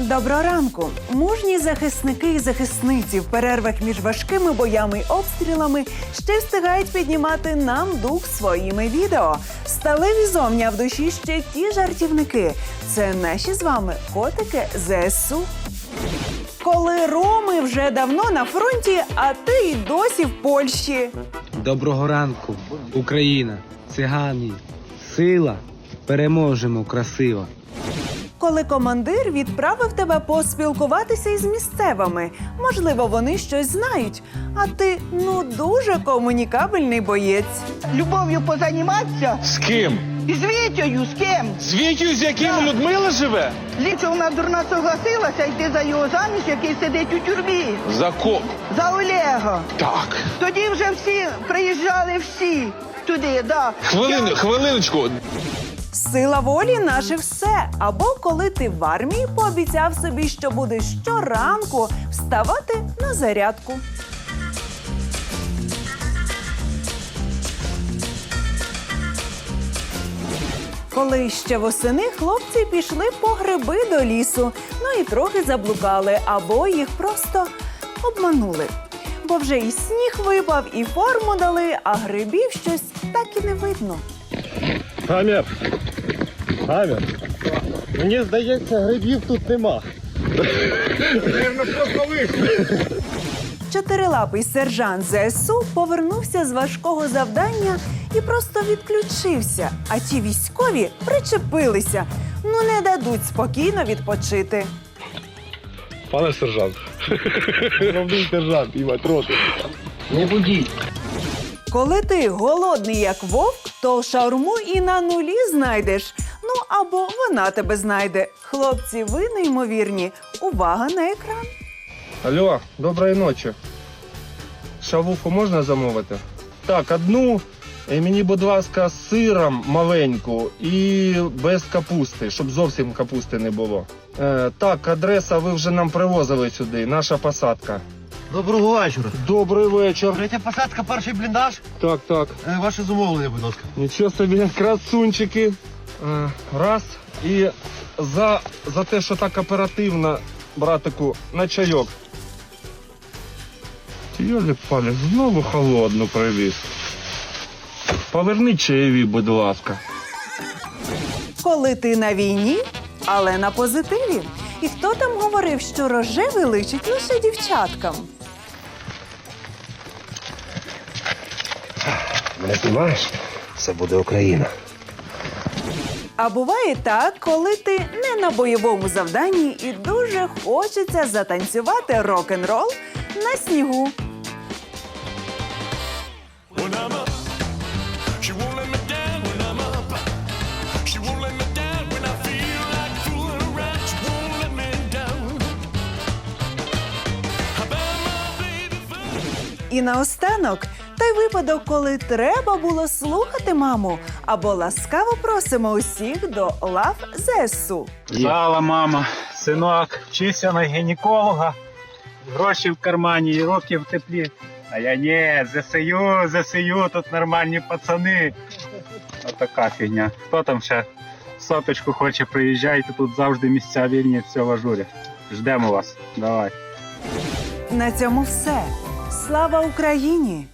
Доброго ранку! Мужні захисники і захисниці в перервах між важкими боями й обстрілами ще встигають піднімати нам дух своїми відео. Сталеві зовні, в душі ще ті жартівники. Це наші з вами котики ЗСУ. Коли Роми вже давно на фронті, а ти й досі в Польщі. Доброго ранку, Україна, цигані, сила, переможемо красиво. Коли командир відправив тебе поспілкуватися із місцевими, можливо, вони щось знають, а ти ну дуже комунікабельний боєць. Любов'ю позаніматися З ким? і з Вітєю, з ким? З Вітю, з яким Людмила живе? Лічо вона дурна согласилася йти за його заміж, який сидить у тюрмі. За ко? За Олега. Так. Тоді вже всі приїжджали всі туди, да. Хвилину, хвилиночку. Сила волі наше все. Або коли ти в армії пообіцяв собі, що будеш щоранку вставати на зарядку. Коли ще восени хлопці пішли по гриби до лісу, ну і трохи заблукали, або їх просто обманули. Бо вже і сніг випав, і форму дали, а грибів щось так і не видно. Гамір! Гамір! Мені здається, грибів тут нема. Чотирилапий сержант ЗСУ повернувся з важкого завдання і просто відключився. А ті військові причепилися. Ну не дадуть спокійно відпочити. Пане сержант. Головний сержант і матроти. Не будіть. Коли ти голодний як вовк, то шаурму і на нулі знайдеш. Ну або вона тебе знайде. Хлопці, ви неймовірні. Увага на екран. Алло, доброї ночі. Шавуху можна замовити? Так, одну. Мені, будь ласка, з сиром маленьку і без капусти, щоб зовсім капусти не було. Е, так, адреса ви вже нам привозили сюди, наша посадка. Доброго вечора. Добрий вечір. Третя посадка, перший бліндаж. Так, так. Е, Ваше замовлення, будь ласка. Нічого собі, красунчики. Е, Раз. І за, за те, що так оперативно, братику, на чайок. Йолі палі, знову холодну привіз. Поверніть чаєві, будь ласка. Коли ти на війні, але на позитиві. І хто там говорив, що рожевий личить лише дівчаткам? Мене знімаєш? Це буде Україна. А буває так, коли ти не на бойовому завданні і дуже хочеться затанцювати рок-н-рол на снігу. І наостанок той випадок, коли треба було слухати маму, або ласкаво просимо усіх до лав ЗСУ. Зала, мама, синок, вчися на гінеколога, гроші в кармані і руки в теплі. А я ні, ЗСЮ, ЗСЮ, тут нормальні пацани. Отака фігня. Хто там ще соточку хоче, приїжджайте, тут завжди місця вільні, все в ажурі. Ждемо вас. Давай. На цьому все. Слава Україні!